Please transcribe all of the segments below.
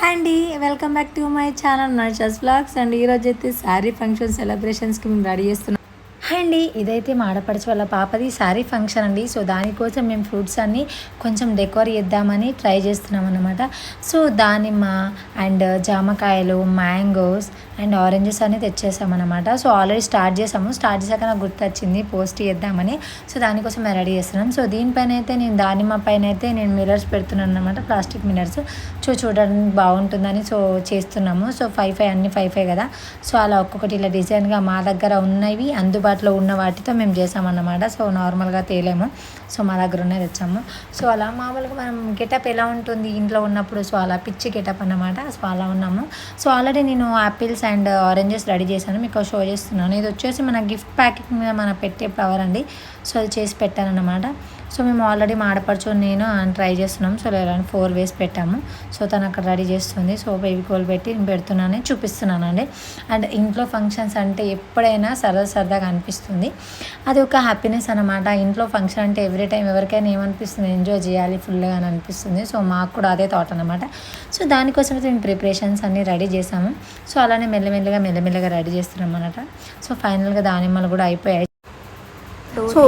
Hi అండి welcome back to my channel నర్షస్ blogs and ఈరోజు అయితే శారీ ఫంక్షన్ సెలబ్రేషన్స్కి మేము రెడీ చేస్తున్నాం. అండి ఇదైతే మా ఆడపడుచు వాళ్ళ పాపది శారీ ఫంక్షన్ అండి. సో దానికోసం మేము ఫ్రూట్స్ అన్నీ కొంచెం డెకోర్ చేద్దామని ట్రై చేస్తున్నాం అనమాట సో దానిమ్మ అండ్ జామకాయలు మ్యాంగోస్ అండ్ ఆరెంజెస్ అన్ని తెచ్చేసామన్నమాట. సో ఆల్రెడీ స్టార్ట్ చేసాము. స్టార్ట్ చేశాక నాకు గుర్తొచ్చింది పోస్ట్ చేద్దామని. సో దానికోసం మేము రెడీ చేస్తున్నాం. సో దీనిపైన అయితే నేను దానిమ్మ పైన అయితే నేను మిర్రర్స్ పెడుతున్నాను అనమాట ప్లాస్టిక్ మిర్రర్స్. సో చూడడానికి బాగుంటుందని సో చేస్తున్నాము. సో ఫైవ్ ఫైవ్ అన్ని ఫైవ్ ఫైవ్ కదా. సో అలా ఒక్కొక్కటి ఇలా డిజైన్గా మా దగ్గర ఉన్నవి అందుబాటులో ఉన్న వాటితో మేము చేసామన్నమాట. సో నార్మల్గా తేలేము. సో మా దగ్గర ఉన్నది తెచ్చాము. సో అలా మామూలుగా మనం గెటప్ ఎలా ఉంటుంది? ఇంట్లో ఉన్నప్పుడు సో అలా పిచ్చి గెటప్ అన్నమాట. సో అలా ఉన్నాము. సో ఆల్రెడీ నేను యాపిల్స్ అండ్ ఆరెంజెస్ రెడీ చేశాను. మీకు షో చేస్తున్నాను. ఇది వచ్చేసి మన గిఫ్ట్ ప్యాకెట్ మీద మన పెట్టే ఫ్లవర్ అండి. సో అది చేసి పెట్టాను అన్నమాట సో మేము ఆల్రెడీ మాడపరచు నేను ట్రై చేస్తున్నాం. సో లేదా ఫోర్ వేస్ పెట్టాము. సో తను అక్కడ రెడీ చేస్తుంది. సో బేబీ కోల్ పెట్టి నేను పెడుతున్నానని చూపిస్తున్నానండి. అండ్ ఇంట్లో ఫంక్షన్స్ అంటే ఎప్పుడైనా సరదా సరదాగా అనిపిస్తుంది. అది ఒక హ్యాపీనెస్ అనమాట ఇంట్లో ఫంక్షన్ అంటే ఎవ్రీ టైం ఎవరికైనా ఏమనిపిస్తుంది? ఎంజాయ్ చేయాలి ఫుల్గా అని అనిపిస్తుంది. సో మాకు కూడా అదే థాట్ అనమాట సో దానికోసం అయితే మేము ప్రిపరేషన్స్ అన్నీ రెడీ చేసాము. సో అలానే మెల్లమెల్లగా మెల్లమెల్లగా రెడీ చేస్తున్నాం అనమాట సో ఫైనల్గా దానిమ్మలు కూడా అయిపోయాయి. సో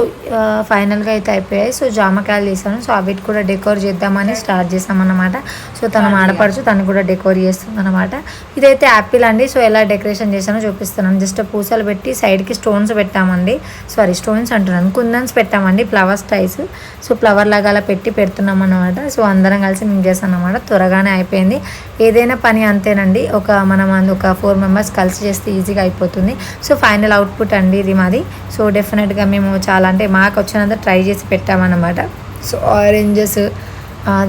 ఫైనల్గా అయితే అయిపోయాయి. సో జామకాయలు తీసాను. సో అవిటి కూడా డెకోర్ చేద్దామని స్టార్ట్ చేసామన్నమాట. సో తన ఆడపడుచు తను కూడా డెకోర్ చేస్తుంది అనమాట ఇదైతే యాపిల్ అండి. సో ఎలా డెకరేషన్ చేశానో చూపిస్తున్నాను. జస్ట్ పూసలు పెట్టి సైడ్కి స్టోన్స్ పెట్టామండి. సారీ స్టోన్స్ అంటున్నాను. కుందన్స్ పెట్టామండి ఫ్లవర్ స్టైల్స్ సో ఫ్లవర్ లాగా అలా పెట్టి పెడుతున్నాం అనమాట సో అందరం కలిసి మేము చేస్తాం అనమాట త్వరగానే అయిపోయింది. ఏదైనా పని అంతేనండి. ఒక మనం ఒక ఫోర్ మెంబర్స్ కలిసి చేస్తే ఈజీగా అయిపోతుంది. సో ఫైనల్ అవుట్పుట్ అండి ఇది మాది. సో డెఫినెట్గా మేము చాలా అంటే మాకు వచ్చినంత ట్రై చేసి పెట్టామన్నమాట. సో ఆరెంజెస్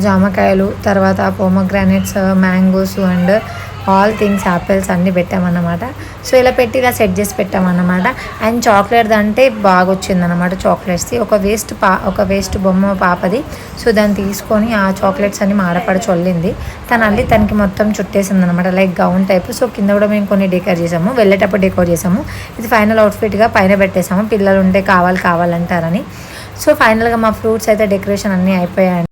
జామకాయలు తర్వాత pomegranates mangoes and all things apples అన్నీ పెట్టామన్నమాట. సో ఇలా పెట్టి ఇలా సెట్ చేసి పెట్టామన్నమాట. అండ్ చాక్లెట్ అంటే బాగా వచ్చిందన్నమాట చాక్లెట్స్ది ఒక వేస్ట్ పా ఒక వేస్ట్ బొమ్మ పాపది. సో దాన్ని తీసుకొని ఆ చాక్లెట్స్ అన్ని మాడపడి చొల్లింది. తను అల్లి తనకి మొత్తం చుట్టేసింది అనమాట లైక్ గౌన్ టైప్ సో కింద కూడా మేము కొన్ని డెకర్ చేసాము. వెళ్ళేటప్పుడు డెకోర్ చేసాము. ఇది ఫైనల్ అవుట్ఫిట్గా పైన పెట్టేసాము. పిల్లలు ఉంటే కావాలి కావాలంటారని. సో ఫైనల్గా మా ఫ్రూట్స్ అయితే డెకరేషన్ అన్నీ అయిపోయాయి.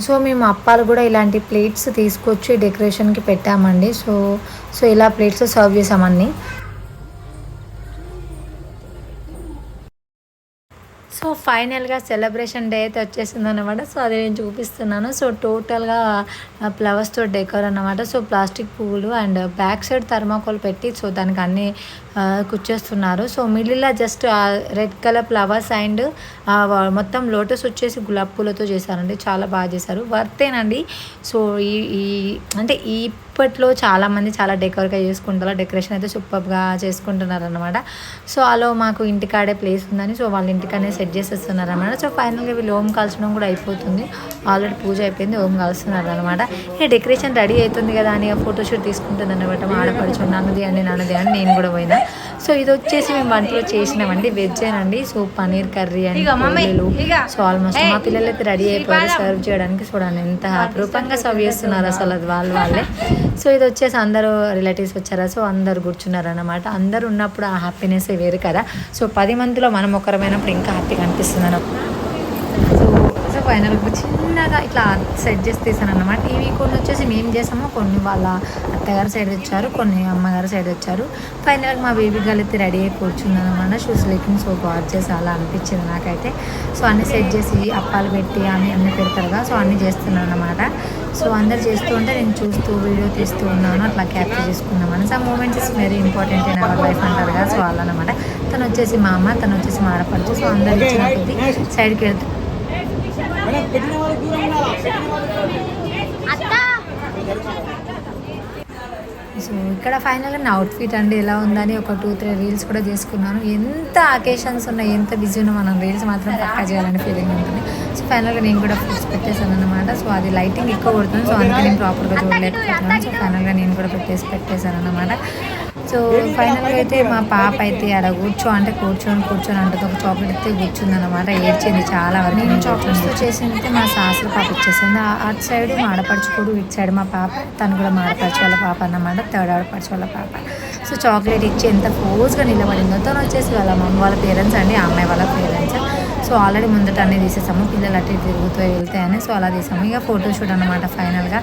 సో మేము అప్పాలు కూడా ఇలాంటి ప్లేట్స్ తీసుకొచ్చి డెకరేషన్కి పెట్టామండి. సో సో ఇలా ప్లేట్స్ సర్వ్ చేసామన్నీ సో ఫైనల్గా సెలబ్రేషన్ డే అయితే వచ్చేసింది అనమాట సో అది నేను చూపిస్తున్నాను. సో టోటల్గా ఫ్లవర్స్తో డెకోర్ అనమాట సో ప్లాస్టిక్ పువ్వులు అండ్ బ్యాక్ సైడ్ థర్మాకోల్ పెట్టి సో దానికి అన్ని కూర్చేస్తున్నారు కుచ్చేస్తున్నారు. సో మిడిల్లో just red colour flowers and మొత్తం లోటస్ వచ్చేసి గులాబ్ పూలతో చేశారండి. చాలా బాగా చేశారు. వర్తేనండి. సో ఈ ఈ అంటే ఈ ఇప్పట్లో చాలామంది చాలా డెకోర్గా చేసుకుంటారు. డెకరేషన్ అయితే సూపర్గా చేసుకుంటున్నారు అనమాట సో అలా మాకు ఇంటికాడే ప్లేస్ ఉందని సో వాళ్ళ ఇంటికనే సెట్ చేసేస్తున్నారు అనమాట సో ఫైనల్గా వీళ్ళు ఓం కాల్చడం కూడా అయిపోతుంది. ఆల్రెడీ పూజ అయిపోయింది ఓం కాల్స్తున్నారు అనమాట ఈ డెకరేషన్ రెడీ అవుతుంది కదా అని ఫోటోషూట్ తీసుకుంటుంది అనమాట మా ఆడపడుచు. నాన్నది అండి నాన్నది అని నేను కూడా పోయినా. సో ఇది వచ్చేసి మేము వంటలో చేసినామండి. వెజ్ అండి సో పనీర్ కర్రీ అండ్ పూరీలు సో ఆల్మోస్ట్ మా పిల్లలు అయితే రెడీ అయిపోయారు. సర్వ్ చేయడానికి చూడండి ఎంత అపురూపంగా సర్వ్ చేస్తున్నారు అసలు అది వాళ్ళు వాళ్ళే. సో ఇది వచ్చేసి అందరూ రిలేటివ్స్ వచ్చారా? సో అందరు కూర్చున్నారు అన్నమాట అందరు ఉన్నప్పుడు ఆ హ్యాపీనెస్ వేరు కదా. సో పది మందిలో మనం ఒకరమైనప్పుడు ఇంకా హ్యాపీగా అనిపిస్తుంది అన్నమాట సో ఫైనల్ చిన్నగా ఇట్లా సెట్ చేసి తీసాను అనమాట ఇవి కొన్ని వచ్చేసి మేము చేసాము. కొన్ని వాళ్ళ అత్తగారి సైడ్ వచ్చారు కొన్ని అమ్మగారి సైడ్ వచ్చారు ఫైనల్గా మా బేబీ గర్ల్ అయితే రెడీ అయి కూర్చుంది అనమాట షూస్ లేకుండా సో బాగా చేసి అలా అనిపించింది నాకైతే. సో అన్ని సెట్ చేసి అప్పాలు పెట్టి అన్నీ అన్నీ పెడతారుగా. సో అన్ని చేస్తున్నాను అనమాట సో అందరు చేస్తూ ఉంటే నేను చూస్తూ వీడియో తీస్తూ ఉన్నాను. అట్లా క్యాప్చర్ చేసుకున్నామని so moments is very important in our life అంటారు కదా. సో అలా తను వచ్చేసి మా అమ్మ తను వచ్చేసి మా ఆడపడుచు. సో అందరు ఇచ్చిన కొద్ది సైడ్కి వెళ్తూ సో ఇక్కడ ఫైనల్గా నా అవుట్ఫిట్ అండి ఎలా ఉందని ఒక టూ త్రీ రీల్స్ కూడా చేసుకున్నాను. ఎంత అకేషన్స్ ఉన్నాయి ఎంత బిజీ ఉన్నా మనం రీల్స్ మాత్రం పక్కా చేయాలని ఫీలింగ్ ఉంటుంది. సో ఫైనల్గా నేను కూడా ఫుడ్స్ పెట్టేశాను అనమాట సో అది లైటింగ్ ఎక్కువ కొడుతుంది సో అందుకే నేను ప్రాపర్గా చూడలేకపోతున్నాను. సో ఫైనల్గా నేను కూడా పెట్టేసి పెట్టేశాను అనమాట సో ఫైనల్గా అయితే మా పాప అయితే అక్కడ కూర్చో అంటే కూర్చొని కూర్చొని అంటే ఒక చాక్లెట్ అయితే కూర్చుంది అనమాట ఏడ్చింది చాలా వరకు నేను చాక్లెట్స్తో చేసింది మా సాసర పాప ఇచ్చేసింది. ఆ- అటు సైడ్ మా ఆడపడుచుకోడు ఇటు సైడ్ మా పాప. తను కూడా మా ఆడపడుచు వాళ్ళ పాప అన్నమాట. థర్డ్ ఆడపడుచు వాళ్ళ పాప. సో చాక్లెట్ ఇచ్చి ఎంత ఫోర్స్గా నిలబడిందో తను వచ్చేసి వాళ్ళ మమ్మీ వాళ్ళ పేరెంట్స్ అండి. ఆ అమ్మాయి వాళ్ళ పేరెంట్స్ సో ఆల్రెడీ ముందట అన్నీ తీసేసాము. పిల్లలు అటు ఇటు తిరుగుతూ వెళ్తాయని సో అలా తీసాము. ఇక ఫోటోషూట్ అనమాట ఫైనల్గా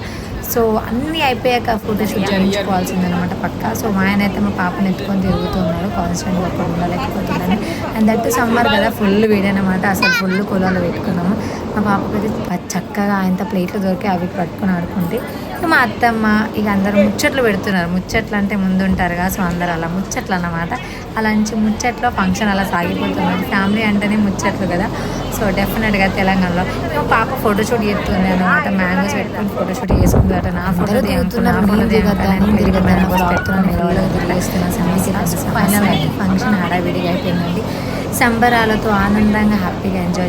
సో అన్నీ అయిపోయాక ఫోటోషూట్ చేయించుకోవాల్సింది అనమాట పక్క. సో మా ఆయన అయితే మా పాపను ఎత్తుకొని తిరుగుతున్నాడు కాన్స్టెంట్గా అక్కడ ఉండలేకపోతుందని అండ్ దట్ సమ్మర్ కదా ఫుల్ వేడి అనమాట అసలు ఫుల్ కులాలు పెట్టుకున్నాము. మా పాపకి అయితే చక్కగా ఆయనతో ప్లేట్లు దొరికి అవి పట్టుకొని ఆడుకుంటే. ఇక మా అత్తమ్మ ఇక అందరూ ముచ్చట్లు పెడుతున్నారు. ముచ్చట్లు అంటే ముందు ఉంటారు కదా సో అందరు అలా ముచ్చట్లు అన్నమాట. అలాంటి ముచ్చట్లో ఫంక్షన్ అలా సాగిపోతున్నది. ఫ్యామిలీ అంటేనే ముచ్చట్లు కదా. సో డెఫినెట్గా తెలంగాణలో. ఇక మా పాప ఫోటోషూట్ చేస్తుంది అనమాట మ్యాంగోస్ పెట్టుకొని ఫోటోషూట్ చేసుకుంటారు నా ఫోటో దిగుతున్నారు, ఫైనల్ ఫంక్షన్ హడావిడిగా అయిపోయిందండి. సంబరాలతో ఆనందంగా హ్యాపీగా ఎంజాయ్